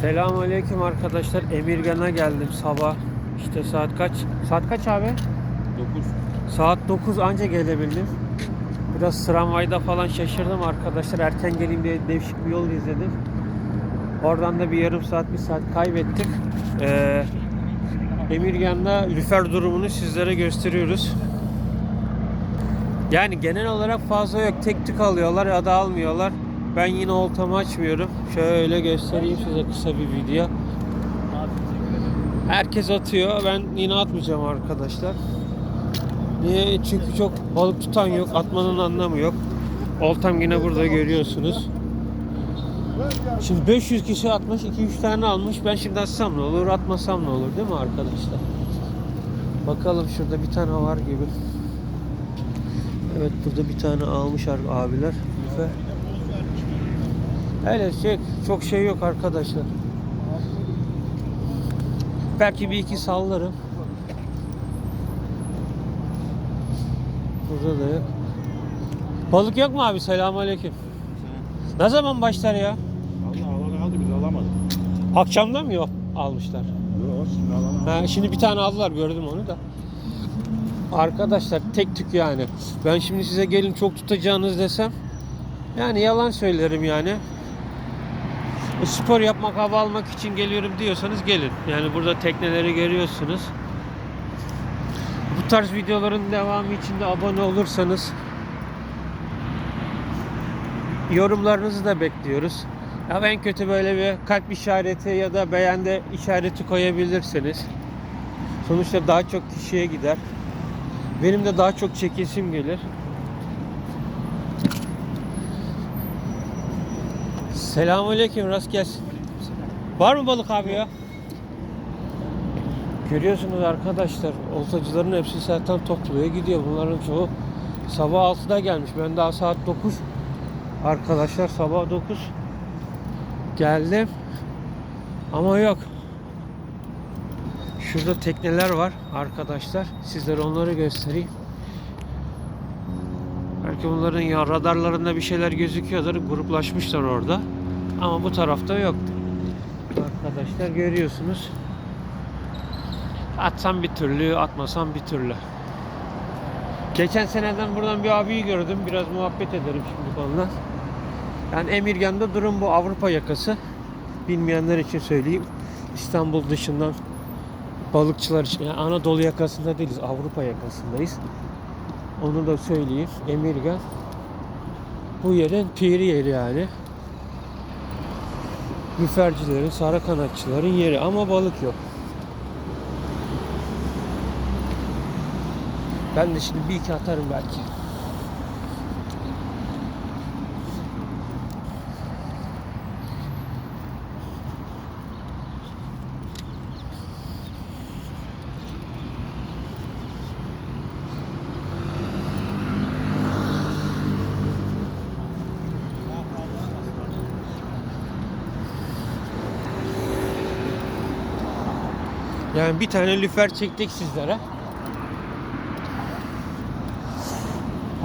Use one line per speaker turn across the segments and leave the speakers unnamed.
Selamünaleyküm arkadaşlar. Emirgan'a geldim sabah. İşte saat kaç? Saat kaç abi?
9.
Saat 9 anca gelebildim. Biraz tramvayda falan şaşırdım arkadaşlar. Erken geleyim diye değişik bir yol izledim. Oradan da bir yarım saat, bir saat kaybettik. Ee, Emirgan'da lüfer durumunu sizlere gösteriyoruz. Yani genel olarak fazla yok. Tek tük alıyorlar ya da almıyorlar. Ben yine oltamı açmıyorum. Şöyle göstereyim size kısa bir video. Herkes atıyor. Ben yine atmayacağım arkadaşlar. Niye? Çünkü çok balık tutan yok. Atmanın anlamı yok. Oltam yine burada görüyorsunuz. Şimdi 500 kişi atmış, 2-3 tane almış. Ben şimdi atsam ne olur, atmasam ne olur değil mi arkadaşlar? Bakalım şurada bir tane var gibi. Evet burada bir tane almış abiler. Lüfer. Öyle şey, çok şey yok arkadaşlar. Belki bir iki sallarım. Burada da yok. Balık yok mu abi? Selamünaleyküm. Ne zaman başlar ya?
Allah Allah aldı biz alamadık.
Akşamda mı yok almışlar?
Yok şimdi.
Ha, şimdi bir tane aldılar gördüm onu da. Arkadaşlar tek tük yani. Ben şimdi size gelin çok tutacağınız desem yani yalan söylerim yani. Spor yapmak, hava almak için geliyorum diyorsanız gelin. Yani burada tekneleri görüyorsunuz. Bu tarz videoların devamı için de abone olursanız yorumlarınızı da bekliyoruz. Ya en kötü böyle bir kalp işareti ya da beğende işareti koyabilirsiniz. Sonuçta daha çok kişiye gider. Benim de daha çok çekesim gelir. Selamünaleyküm rast gelsin. Var mı balık abi ya? Görüyorsunuz arkadaşlar oltacıların hepsi zaten topluyor gidiyor. Bunların çoğu sabah 6'da gelmiş. Ben daha saat 9. Arkadaşlar sabah 9 geldim. Ama yok. Şurada tekneler var arkadaşlar. Sizlere onları göstereyim. Belki bunların ya radarlarında bir şeyler gözüküyordur. Gruplaşmışlar orada. Ama bu tarafta yok. Arkadaşlar görüyorsunuz. Atsam bir türlü, atmasam bir türlü. Geçen seneden buradan bir abiyi gördüm. Biraz muhabbet ederim şimdi onunla. Yani Emirgan'da durum bu Avrupa yakası. Bilmeyenler için söyleyeyim. İstanbul dışından balıkçılar için yani Anadolu yakasında değiliz. Avrupa yakasındayız. Onu da söyleyeyim. Emirgan bu yerin piri yeri yani. Lüfercilerin, sarı kanatçıların yeri ama balık yok. Ben de şimdi bir iki atarım belki. Yani bir tane lüfer çektik sizlere.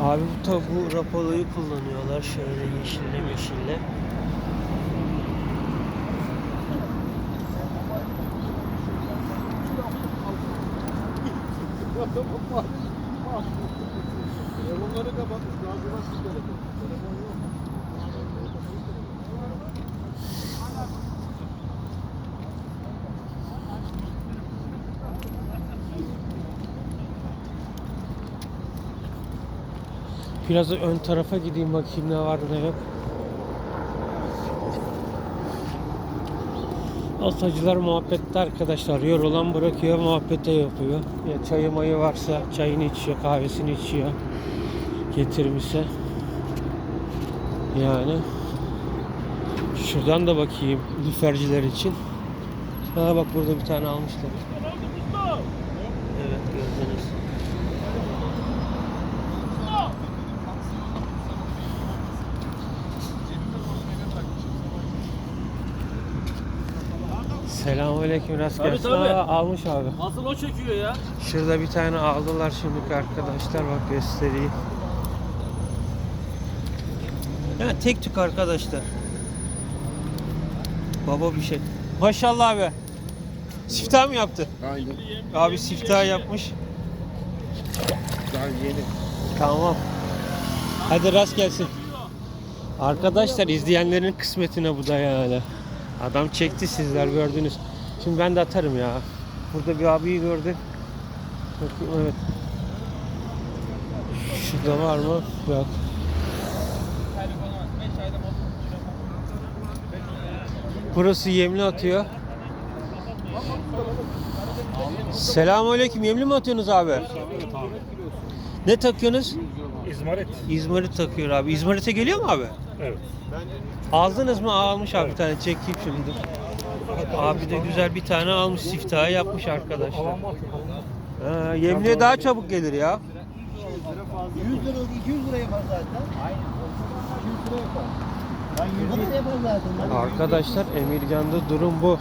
Abi bu da bu rapoloyu kullanıyorlar şöyle yeşille meşille.
Bunları kapat. Telefon. Telefon yok.
Biraz ön tarafa gideyim bakayım ne var ne yok. Oltacılar muhabbette arkadaşlar. Yorulan bırakıyor, muhabbete yapıyor. Ya çayı mayı varsa çayını içiyor, kahvesini içiyor. Getirmişse. Yani. Şuradan da bakayım lüferciler için. Ha bak burada bir tane almışlar. Evet gördünüz. Selamünaleyküm rast
Tabii,
gelsin.
tabii.
Aa, almış abi.
Asıl o çekiyor ya.
Şurada bir tane aldılar şimdi arkadaşlar bak göstereyim. Ya tek tük arkadaşlar. Baba bir şey. Maşallah abi. Siftah mı yaptı?
Aynen.
Abi siftah yapmış.
Daha yeni.
Tamam. Hadi rast gelsin. Arkadaşlar izleyenlerin kısmetine bu da yani. Adam çekti sizler gördünüz. Şimdi ben de atarım ya. Burada bir abiyi gördüm. Bakayım evet. Şurada var mı? Yok. Burası yemli atıyor. Selamünaleyküm. Yemli mi atıyorsunuz abi? Ne takıyorsunuz?
İzmarit.
İzmarit takıyor abi. İzmarit'e geliyor mu abi?
Evet.
Aldınız mı? Almış abi bir tane çekeyim şimdi. Abi de güzel bir tane almış siftahı yapmış arkadaşlar. Ha, yemliğe daha çabuk gelir ya.
100 lira oldu 200 lira yapar zaten. Aynen. 200 lira yapar. Ben 100 lira yapar zaten.
Arkadaşlar Emirgan'da durum bu.